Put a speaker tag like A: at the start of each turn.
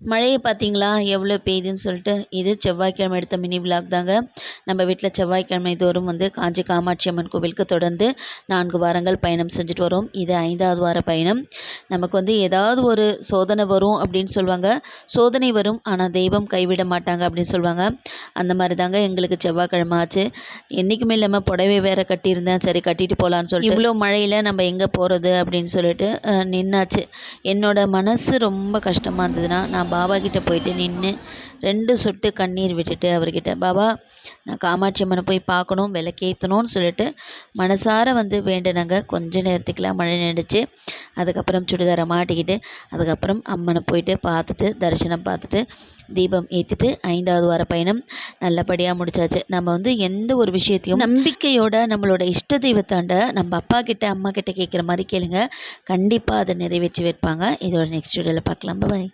A: மழையை பார்த்தீங்களா? எவ்வளோ பெய்யுதுன்னு சொல்லிட்டு இது செவ்வாய்க்கிழமை எடுத்த மினி விளாக் தாங்க. நம்ம வீட்டில் செவ்வாய்க்கிழமை தோறும் வந்து காஞ்சி காமாட்சி அம்மன் கோவிலுக்கு தொடர்ந்து நான்கு வாரங்கள் பயணம் செஞ்சுட்டு வரோம். இது ஐந்தாவது வார பயணம். நமக்கு வந்து ஏதாவது ஒரு சோதனை வரும் அப்படின்னு சொல்லுவாங்க. சோதனை வரும் ஆனால் தெய்வம் கைவிட மாட்டாங்க அப்படின்னு சொல்லுவாங்க. அந்த மாதிரி தாங்க எங்களுக்கு செவ்வாய்க்கிழமை ஆச்சு. என்றைக்குமே இல்லாமல் புடவை வேற கட்டியிருந்தேன். சரி கட்டிட்டு போகலான்னு சொல்லிட்டு இவ்வளோ மழையில் நம்ம எங்கே போகிறது அப்படின்னு சொல்லிட்டு நின்னாச்சு. என்னோட மனசு ரொம்ப கஷ்டமாக இருந்ததுன்னா நான் பாபா கிட்டே போயிட்டு நின்று ரெண்டு சொட்டு கண்ணீர் விட்டுட்டு அவர்கிட்ட பாபா நான் காமாட்சி அம்மனை போய் பார்க்கணும் விளக்கேற்றணும்னு சொல்லிட்டு மனசார வந்து வேண்டினாங்க. கொஞ்ச நேரத்துக்குலாம் மழை நின்றுச்சு அதுக்கப்புறம் சுடிதாரை மாட்டிக்கிட்டு அதுக்கப்புறம் அம்மனை போயிட்டு பார்த்துட்டு தரிசனம் பார்த்துட்டு தீபம் ஏற்றிட்டு ஐந்தாவது வார பயணம் நல்லபடியாக முடிச்சாச்சு. நம்ம வந்து எந்த ஒரு விஷயத்தையும் நம்பிக்கையோட நம்மளோட இஷ்ட தெய்வத்தாண்ட நம்ம அப்பா கிட்ட அம்மா கிட்ட கேட்குற மாதிரி கேளுங்க. கண்டிப்பாக அதை நிறைவேற்றி வைப்பாங்க. இதோட நெக்ஸ்ட் வீடியோவில் பார்க்கலாம். பாய்